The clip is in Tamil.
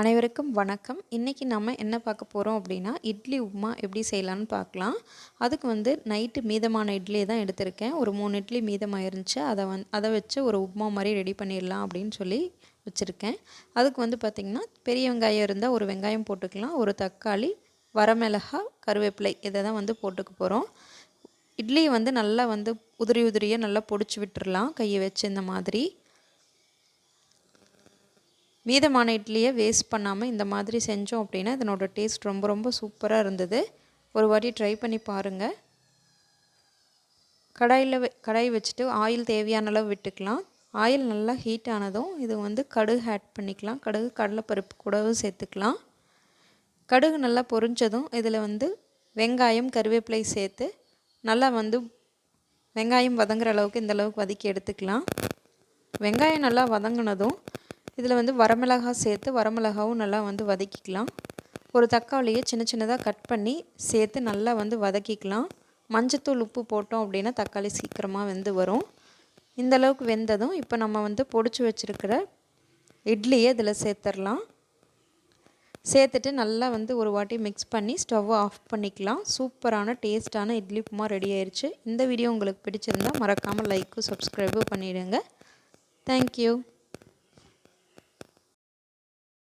அனைவருக்கும் வணக்கம். இன்றைக்கி நம்ம என்ன பார்க்க போகிறோம் அப்படின்னா இட்லி உப்புமா எப்படி செய்யலான்னு பார்க்கலாம். அதுக்கு வந்து நைட்டு மீதமான இட்லியை தான் எடுத்திருக்கேன். ஒரு மூணு இட்லி மீதமாக இருந்துச்சு அதை வந் அதை வச்சு ஒரு உப்புமா மாதிரி ரெடி பண்ணிடலாம் அப்படின்னு சொல்லி வச்சுருக்கேன். அதுக்கு வந்து பார்த்திங்கன்னா பெரிய வெங்காயம் இருந்தால் ஒரு வெங்காயம் போட்டுக்கலாம். ஒரு தக்காளி வரமிளகா கருவேப்பிலை இதை தான் வந்து போட்டுக்க போகிறோம் இட்லியை வந்து நல்லா வந்து உதிரி உதிரியாக நல்லா பொடிச்சு விட்டுறலாம். கையை வச்சு இந்த மாதிரி. மீதமான இட்லியை வேஸ்ட் பண்ணாமல் இந்த மாதிரி செஞ்சோம் அப்படின்னா இதனோட டேஸ்ட் ரொம்ப ரொம்ப சூப்பராக இருந்தது. ஒரு வாட்டி ட்ரை பண்ணி பாருங்கள் கடாயில் கடாய் வச்சுட்டு ஆயில் தேவையான அளவு விட்டுக்கலாம். ஆயில் நல்லா ஹீட் ஆனதும் இது வந்து கடுகு ஆட் பண்ணிக்கலாம். கடுகு கடலைப்பருப்பு கூடவும் சேர்த்துக்கலாம். கடுகு நல்லா பொரிஞ்சதும் இதில் வந்து வெங்காயம் கருவேப்பிலை சேர்த்து நல்லா வந்து வெங்காயம் வதங்குற அளவுக்கு இந்த அளவுக்கு வதக்கி எடுத்துக்கலாம். வெங்காயம் நல்லா வதங்கினதும் இதில் வந்து வரமிளகாய் சேர்த்து வரமிளகாவும் நல்லா வந்து வதக்கிக்கலாம். ஒரு தக்காளியை சின்ன சின்னதாக கட் பண்ணி சேர்த்து நல்லா வந்து வதக்கிக்கலாம். மஞ்சத்தூள் உப்பு போட்டோம் அப்படின்னா தக்காளி சீக்கிரமாக வெந்து வரும். இந்த அளவுக்கு வெந்ததும் இப்போ நம்ம வந்து பொடிச்சு வச்சுருக்கிற இட்லியை இதில் சேர்த்துடலாம். சேர்த்துட்டு நல்லா வந்து ஒரு வாட்டி மிக்ஸ் பண்ணி ஸ்டவ்வை ஆஃப் பண்ணிக்கலாம். சூப்பரான டேஸ்ட்டான இட்லி உப்புமா ரெடி ஆயிடுச்சு இந்த வீடியோ உங்களுக்கு பிடிச்சிருந்தால் மறக்காமல் லைக்கும் சப்ஸ்கிரைபும் பண்ணிவிடுங்க தேங்க்யூ